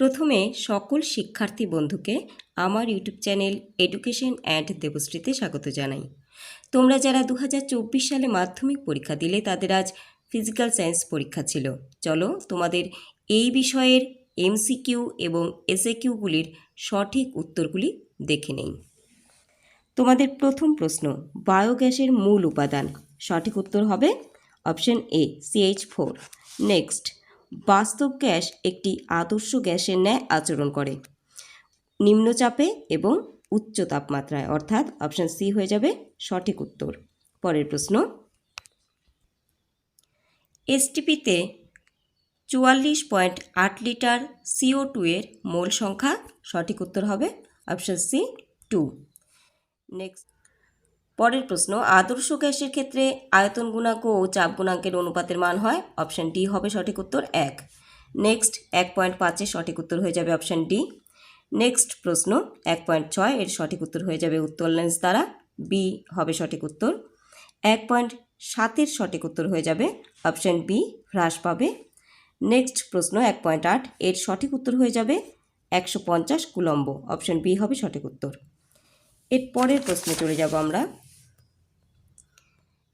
প্রথমে সকল শিক্ষার্থী বন্ধুকে আমার ইউটিউব চ্যানেল এডুকেশন অ্যান্ড দেবশ্রীতে স্বাগত জানাই। তোমরা যারা দু হাজার চব্বিশ সালে মাধ্যমিক পরীক্ষা দিলে, তাদের আজ ফিজিক্যাল সায়েন্স পরীক্ষা ছিল। চলো তোমাদের এই বিষয়ের এমসিকিউ এবং এসএকিউগুলির সঠিক উত্তরগুলি দেখে নেই। তোমাদের প্রথম প্রশ্ন, বায়োগ্যাসের মূল উপাদান। সঠিক উত্তর হবে option A C H four next বাস্তব গ্যাস একটি আদর্শ গ্যাসের ন্যায় আচরণ করে। নিম্নচাপে এবং উচ্চ তাপমাত্রায়, অর্থাৎ অপশন সি হয়ে যাবে সঠিক উত্তর। পরের প্রশ্ন। এসটিপিতে চুয়াল্লিশ পয়েন্ট আট লিটার সিও টু এর মোল সংখ্যা সঠিক উত্তর হবে অপশন সি টু। নেক্সট। পরের প্রশ্ন, আদর্শ গ্যাসের ক্ষেত্রে আয়তন গুণাঙ্ক ও চাপ গুণাঙ্কের অনুপাতের মান হয়? অপশন ডি হবে সঠিক উত্তর এক। নেক্সট, এক পয়েন্ট পাঁচের সঠিক উত্তর হয়ে যাবে অপশন ডি। নেক্সট প্রশ্ন, এক পয়েন্ট ছয় এর সঠিক উত্তর হয়ে যাবে উত্তর লেন্স দ্বারা। বি হবে সঠিক উত্তর। এক পয়েন্ট সাতের সঠিক উত্তর হয়ে যাবে অপশান বি, হ্রাস পাবে। নেক্সট প্রশ্ন, এক পয়েন্ট আট এর সঠিক উত্তর হয়ে যাবে একশো পঞ্চাশ কুলম্ব। অপশান বি হবে সঠিক উত্তর। এর পরের প্রশ্নে চলে যাব আমরা।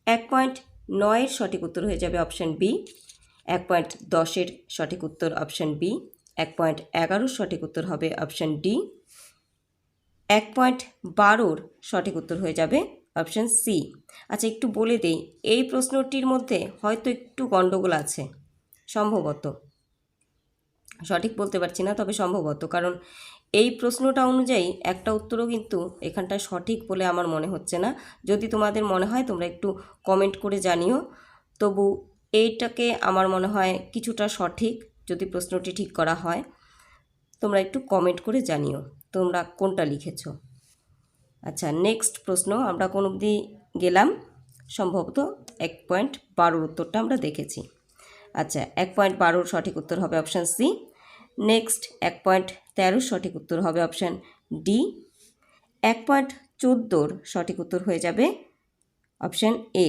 এক পয়েন্ট নয়ের সঠিক উত্তর হয়ে যাবে অপশান বি। এক পয়েন্ট দশের সঠিক উত্তর অপশান বি। এক পয়েন্ট এগারোর সঠিক উত্তর হবে অপশান ডি। এক পয়েন্ট বারোর সঠিক উত্তর হয়ে যাবে অপশান সি। আচ্ছা একটু বলে দেই, এই প্রশ্নটির মধ্যে হয়তো একটু গণ্ডগোল আছে, সম্ভবত। সঠিক বলতে পারছি না, তবে সম্ভবত, কারণ এই প্রশ্নটা অনুযায়ী একটা উত্তরও কিন্তু এখানটায় সঠিক বলে আমার মনে হচ্ছে না। যদি তোমাদের মনে হয় তোমরা একটু কমেন্ট করে জানিও। তবু এইটাকে আমার মনে হয় কিছুটা সঠিক যদি প্রশ্নটি ঠিক করা হয়। তোমরা একটু কমেন্ট করে জানিও তোমরা কোনটা লিখেছো। আচ্ছা নেক্সট প্রশ্ন, আমরা কোন অবধি গেলাম? সম্ভবত এক পয়েন্ট বারোর উত্তরটা আমরা দেখেছি। আচ্ছা এক পয়েন্ট বারোর সঠিক উত্তর হবে অপশান সি নেক্সট এক পয়েন্ট তেরোর সঠিক উত্তর হবে অপশান ডি। এক পয়েন্ট চোদ্দোর সঠিক উত্তর হয়ে যাবে অপশান এ।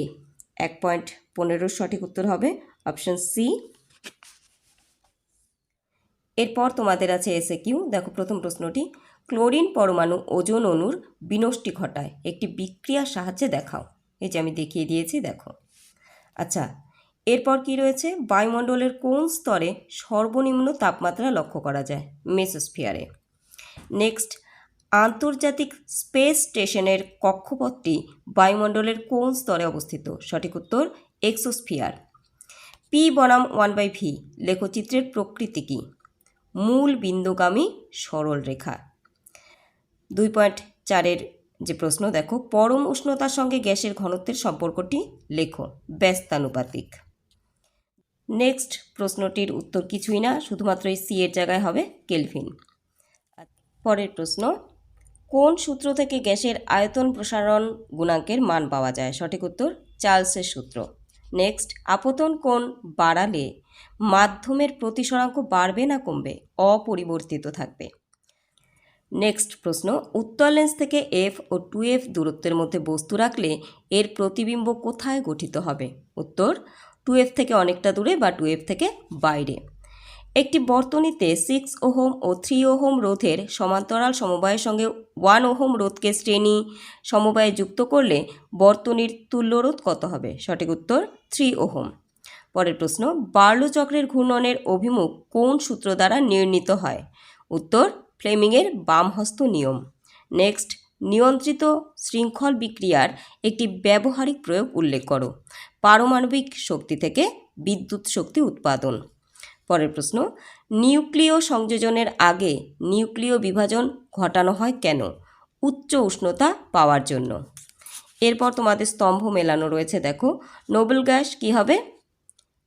এক পয়েন্ট পনেরোর সঠিক উত্তর হবে অপশান সি। এরপর তোমাদের আছে এসে কিউ দেখো প্রথম প্রশ্নটি, ক্লোরিন পরমাণু ওজন অণুর বিনষ্টি ঘটায়, একটি বিক্রিয়ার সাহায্যে দেখাও। এই যে আমি দেখিয়ে দিয়েছি, দেখো। আচ্ছা এরপর কি রয়েছে? বায়ুমণ্ডলের কোন স্তরে সর্বনিম্ন তাপমাত্রা লক্ষ্য করা যায়? মেসোস্ফিয়ারে। নেক্সট, আন্তর্জাতিক স্পেস স্টেশনের কক্ষপথটি বায়ুমণ্ডলের কোন স্তরে অবস্থিত? সঠিক উত্তর, এক্সোস্ফিয়ার। পি বনাম ওয়ান বাই ভি লেখচিত্রের প্রকৃতি কী? মূল বিন্দুগামী সরল রেখা। দুই পয়েন্ট চারের যে প্রশ্ন, দেখো। পরম উষ্ণতার সঙ্গে গ্যাসের ঘনত্বের সম্পর্কটি লেখো। ব্যস্তানুপাতিক। নেক্সট প্রশ্নটির উত্তর কিছুই না, শুধুমাত্র এই সি এর জায়গায় হবে কেলভিন পরের প্রশ্ন, কোন সূত্র থেকে গ্যাসের আয়তন প্রসারণ গুণাঙ্কের মান পাওয়া যায়? সঠিক উত্তর, চার্লসের সূত্র। নেক্সট আপতন কোণ বাড়ালে মাধ্যমের প্রতিসরাঙ্ক বাড়বে না কমবে, অপরিবর্তিত থাকবে। নেক্সট প্রশ্ন, উত্তর লেন্স থেকে এফ ও টু এফ দূরত্বের মধ্যে বস্তু রাখলে এর প্রতিবিম্ব কোথায় গঠিত হবে? উত্তর টু এফ থেকে অনেকটা দূরে বা টু এফ থেকে বাইরে। একটি বর্তনীতে সিক্স ওহম ও থ্রি ওহম রোধের সমান্তরাল সমবায়ের সঙ্গে ওয়ান ওহম রোধকে শ্রেণি সমবায়ে যুক্ত করলে বর্তনীর তুল্য রোধ কত হবে? সঠিক উত্তর থ্রি ওহম। পরের প্রশ্ন, বার্লো চক্রের ঘূর্ণনের অভিমুখ কোন সূত্র দ্বারা নির্ণীত হয়? উত্তর, ফ্লেমিংয়ের বামহস্ত নিয়ম। নেক্সট নিয়ন্ত্রিত শৃঙ্খল বিক্রিয়ার একটি ব্যবহারিক প্রয়োগ উল্লেখ করো। পারমাণবিক শক্তি থেকে বিদ্যুৎ শক্তি উৎপাদন। পরের প্রশ্ন, নিউক্লিয় সংযোজনের আগে নিউক্লিয় বিভাজন ঘটানো হয় কেন? উচ্চ উষ্ণতা পাওয়ার জন্য। এরপর তোমাদের স্তম্ভ মেলানো রয়েছে, দেখো। নোবেল গ্যাস কী হবে?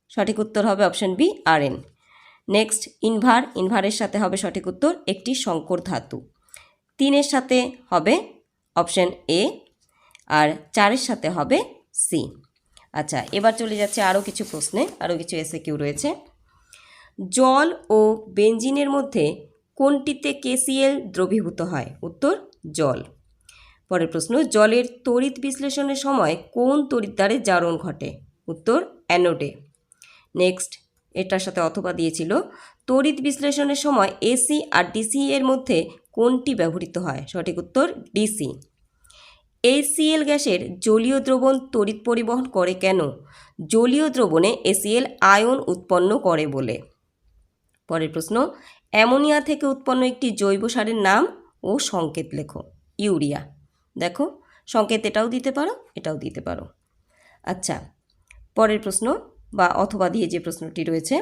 সঠিক উত্তর হবে option B R N next, invar. ইনভারের সাথে হবে সঠিক উত্তর, একটি শঙ্কর ধাতু। তিনের সাথে হবে অপশন এ আর চারের সাথে হবে সি। আচ্ছা এবার চলে যাচ্ছে আরও কিছু প্রশ্নে আরও কিছু এসে কিউ রয়েছে। জল ও বেঞ্জিনের মধ্যে কোনটিতে কেসিএল দ্রবীভূত হয়? উত্তর, জল। পরের প্রশ্ন, জলের তড়িৎ বিশ্লেষণের সময় কোন তড়িৎদ্বারে জারণ ঘটে? উত্তর, অ্যানোডে। নেক্সট, এটার সাথে অথবা দিয়েছিল, তড়িৎ বিশ্লেষণের সময় এসি আর ডিসি এর মধ্যে কোনটি ব্যবহৃত হয়? সঠিক উত্তর ডিসি এসিএল গ্যাসের জলীয় দ্রবণ তড়িৎ পরিবহন করে কেন? জলীয় দ্রবণে এসিএল আয়ন উৎপন্ন করে বলে। পরের প্রশ্ন, অ্যামোনিয়া থেকে উৎপন্ন একটি জৈব সারের নাম ও সংকেত লেখো। ইউরিয়া। দেখো, সংকেত এটাও দিতে পারো, এটাও দিতে পারো। আচ্ছা পরের প্রশ্ন, বা অথবা দিয়ে যে প্রশ্নটি রয়েছে,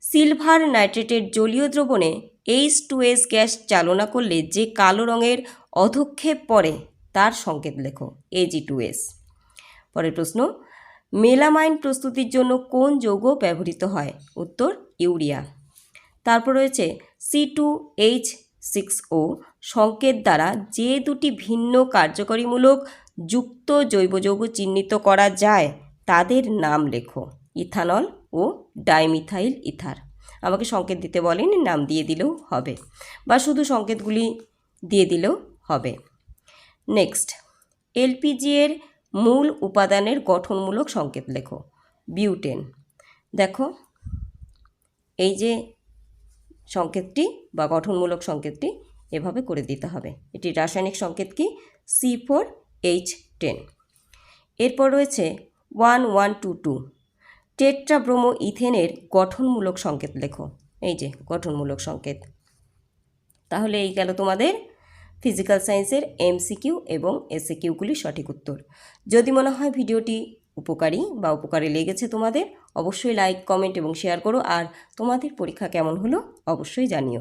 সিলভার নাইট্রেটের জলীয় দ্রবণে এইচ টু এস গ্যাস চালনা করলে যে কালো রঙের অধক্ষেপ পড়ে, তার সংকেত লেখো এজি টু এস পরের প্রশ্ন, মেলামাইন প্রস্তুতির জন্য কোন যৌগ ব্যবহৃত হয়? উত্তর, ইউরিয়া। তারপর রয়েছে C two H six O সংকেত দ্বারা যে দুটি ভিন্ন কার্যকরীমূলক যুক্ত জৈব যৌগ চিহ্নিত করা যায়, তাদের নাম লেখো, ইথানল ও ডাইমিথাইল ইথার। আমাকে সংকেত দিতে বলেন, নাম দিয়ে দিলেও হবে। বা শুধু সংকেতগুলি দিয়ে দিলেও হবে। নেক্সট, এলপিজি এর মূল উপাদানের গঠনমূলক সংকেত লেখো। বিউটেন। দেখো, এই যে সংকেতটি বা গঠনমূলক সংকেতটি এভাবে করে দিতে হবে। এটি রাসায়নিক সংকেত কি? C four H ten. এরপর রয়েছে one one two two. Tetrabromo ইথেনের গঠনমূলক সংকেত লেখো। এই যে, গঠনমূলক সংকেত। তাহলে এই গেল তোমাদের ফিজিক্যাল সায়েন্সের এমসিকিউ এবং এসএকিউগুলি সঠিক উত্তর। যদি মনে হয় ভিডিওটি উপকারী বা উপকারে লেগেছে তোমাদের, অবশ্যই লাইক, কমেন্ট এবং শেয়ার করো। আর তোমাদের পরীক্ষা কেমন হলো, অবশ্যই জানিও।